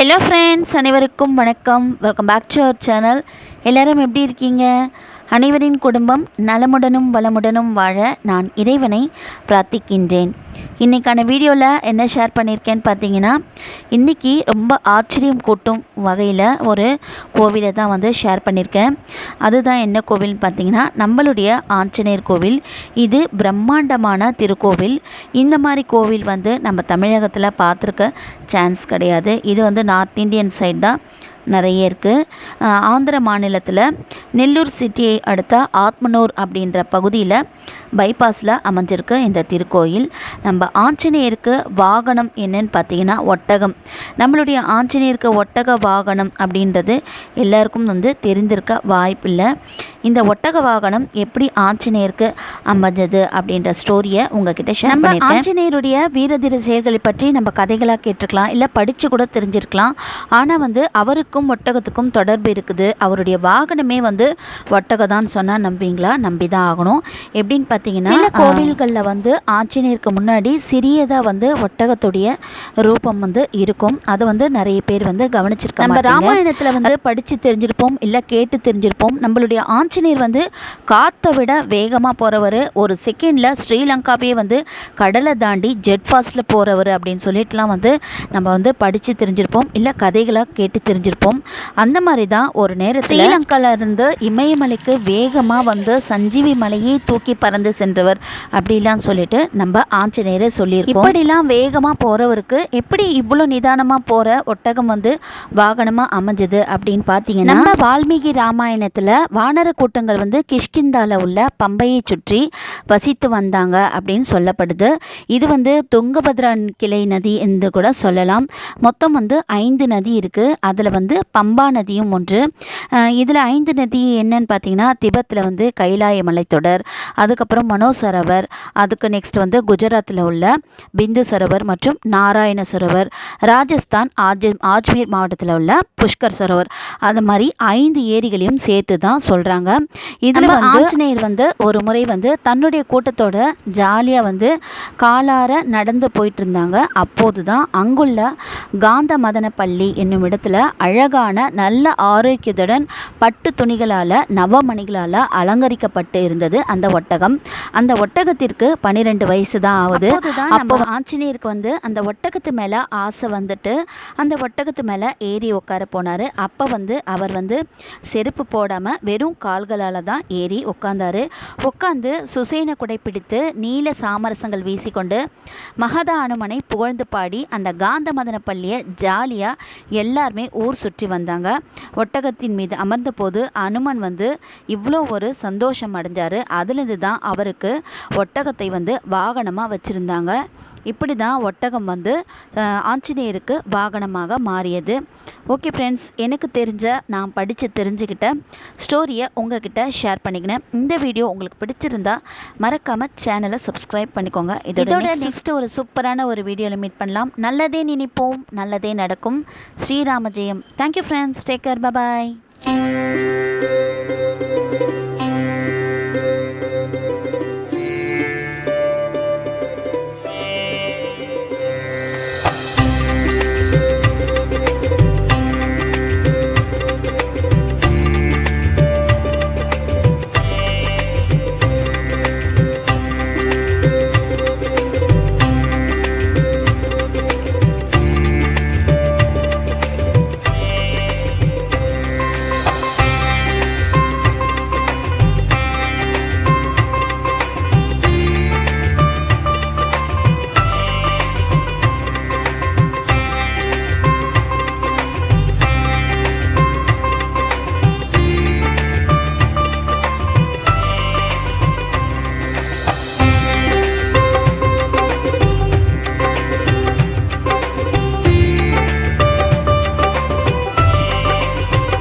Hello friends அனைவருக்கும் வணக்கம். Welcome back to our channel எல்லோரும் எப்படி இருக்கீங்க? அனைவரின் குடும்பம் நலமுடனும் வளமுடனும் வாழ நான் இறைவனை பிரார்த்திக்கின்றேன். இன்றைக்கான வீடியோவில் என்ன ஷேர் பண்ணியிருக்கேன்னு பார்த்தீங்கன்னா இன்றைக்கி ரொம்ப ஆச்சரியம் கூட்டும் வகையில் ஒரு கோவிலை தான் வந்து ஷேர் பண்ணியிருக்கேன் அதுதான் என்ன கோவில்னு பார்த்தீங்கன்னா நம்மளுடைய ஆஞ்சநேயர் கோவில். இது பிரம்மாண்டமான திருக்கோவில். இந்த மாதிரி கோவில் வந்து நம்ம தமிழகத்தில் பார்த்துருக்க சான்ஸ் கிடையாது. இது வந்து நார்த் இந்தியன் சைடு தான். நிறைய இருக்குது ஆந்திர மாநிலத்தில் நெல்லூர் சிட்டியை அடுத்த ஆத்மனூர் அப்படின்ற பகுதியில் பைபாஸில் அமைஞ்சிருக்கு இந்த திருக்கோயில். நம்ம ஆஞ்சநேயருக்கு வாகனம் என்னன்னு பார்த்தீங்கன்னா ஒட்டகம். நம்மளுடைய ஆஞ்சநேயருக்கு ஒட்டக வாகனம் அப்படின்றது எல்லாருக்கும் வந்து தெரிந்திருக்க வாய்ப்பில்லை. இந்த ஒட்டக வாகனம் எப்படி ஆஞ்சநேயருக்கு அமைஞ்சது அப்படின்ற ஸ்டோரியை உங்ககிட்ட ஷேர் நம்ம ஆஞ்சநேயருடைய வீரதீர செயல்களை பற்றி நம்ம கதைகளாக கேட்டிருக்கலாம் இல்லை படித்து கூட தெரிஞ்சிருக்கலாம். ஆனால் வந்து அவருக்கும் ஒட்டகத்துக்கும் தொடர்பு இருக்குது. அவருடைய வாகனமே வந்து ஒட்டகம் சொன்னால் நம்புவீங்களா? நம்பி தான் ஆகணும். எப்படின்னு பார்த்தீங்கன்னா சில கோவில்களில் வந்து ஆஞ்சநேயருக்கு முன்னாடி சிறியதாக வந்து ஒட்டகத்துடைய ரூபம் வந்து இருக்கும். அதை வந்து நிறைய பேர் வந்து கவனிச்சிருக்காங்க நம்ம ராமாயணத்தில் வந்து படித்து தெரிஞ்சிருப்போம் இல்லை கேட்டு தெரிஞ்சிருப்போம். நம்மளுடைய ஆஞ்சநேயர் வந்து காற்றை விட வேகமாக போகிறவர் ஒரு செகண்டில் ஸ்ரீலங்காவே வந்து கடலை தாண்டி ஜெட் ஃபாஸ்ட்டில் போகிறவர் அப்படின்னு சொல்லிட்டுலாம் வந்து நம்ம வந்து படித்து தெரிஞ்சிருப்போம் இல்லை கதைகளாக கேட்டு தெரிஞ்சிருப்போம். அந்த மாதிரி தான் ஒரு நேரம் ஸ்ரீலங்கால இருந்து இமயமலைக்கு வேகமாக வந்து சஞ்சீவி மலையை தூக்கி பறந்து சென்றவர் அப்படிலாம் சொல்லிட்டு நம்ம ஆஞ்சநேயரை சொல்லியிருக்கோம். இப்படிலாம் வேகமாக போகிறவருக்கு எப்படி இவ்வளோ நிதானமாக போகிற ஒட்டகம் வந்து வாகனமாக அமைஞ்சது அப்படின்னு பார்த்தீங்கன்னா நம்ம வால்மீகி ராமாயணத்தில் வானர கூட்டங்கள் வந்து கிஷ்கிந்தால உள்ள பம்பையை சுற்றி வசித்து வந்தாங்க அப்படின்னு சொல்லப்படுது. இது வந்து துங்கபத்ரா கிளை நதி என்று கூட சொல்லலாம். மொத்தம் வந்து ஐந்து நதி இருக்குது அதில் வந்து பம்பா நதியும் ஒன்று. இதில் ஐந்து நதி என்னன்னு பார்த்தீங்கன்னா திபத்தில் வந்து கைலாய மலைத்தொடர் அதுக்கப்புறம் மனோசரவர் அதுக்கு நெக்ஸ்ட் வந்து குஜராத்தில் உள்ள பிந்து சரோவர் மற்றும் நாராயண சரோவர் ராஜஸ்தான் ஆஜ் ஆஜ்மீர் மாவட்டத்தில் உள்ள புஷ்கர் சரோவர். அது மாதிரி ஐந்து ஏரிகளையும் சேர்த்து தான் சொல்கிறாங்க இதில் வந்து ஆஞ்சநேயர் வந்து ஒரு முறை வந்து தன்னுடைய கூட்டத்தோட ஜாலியாக வந்து காலார நடந்து போயிட்டு இருந்தாங்க. அப்போது தான் அங்குள்ள காந்த மதனப்பள்ளி என்னும் இடத்துல அழகான நல்ல ஆரோக்கியத்துடன் பட்டு துணிகளால் நவமணிகளால் அலங்கரிக்கப்பட்டு இருந்தது அந்த ஒட்டகம். அந்த ஒட்டகத்திற்கு பன்னிரெண்டு வயசு தான் ஆகுது அப்போ ஆஞ்சநேயருக்கு வந்து அந்த ஒட்டகத்து மேலே ஆசை வந்துட்டு அந்த ஒட்டகத்து மேலே ஏறி உட்கார போனார். அப்போ வந்து அவர் வந்து செருப்பு போடாமல் வெறும் கால்களால் தான் ஏறி உட்காந்தாரு உட்காந்து சுசேன குடைப்பிடித்து நீல சாமரசங்கள் வீசிக்கொண்டு மகத அனுமனை புகழ்ந்து பாடி அந்த காந்த மதன பள்ளியை ஜாலியாக எல்லாருமே ஊர் சுற்றி வந்தாங்க. ஒட்டகத்தின் மீது அமர்ந்த போது அனுமன் வந்து இவ்வளோ ஒரு சந்தோஷம் அடைஞ்சார். அதுலேருந்து தான் அவருக்கு ஒட்டகத்தை வந்து வாகனமாக வச்சுருந்தாங்க. இப்படி தான் ஒட்டகம் வந்து ஆஞ்சநேயருக்கு வாகனமாக மாறியது. ஓகே ஃப்ரெண்ட்ஸ் எனக்கு தெரிஞ்ச நான் படித்து தெரிஞ்சுக்கிட்ட ஸ்டோரியை உங்ககிட்ட ஷேர் பண்ணிக்கினேன். இந்த வீடியோ உங்களுக்கு பிடிச்சிருந்தா மறக்காமல் சேனலை சப்ஸ்கிரைப் பண்ணிக்கோங்க. இதோட நெக்ஸ்ட் ஒரு சூப்பரான ஒரு வீடியோவில் மீட் பண்ணலாம். நல்லதே நினைப்போம் நல்லதே நடக்கும். ஸ்ரீராம ஜெயம் thank you friends take care bye bye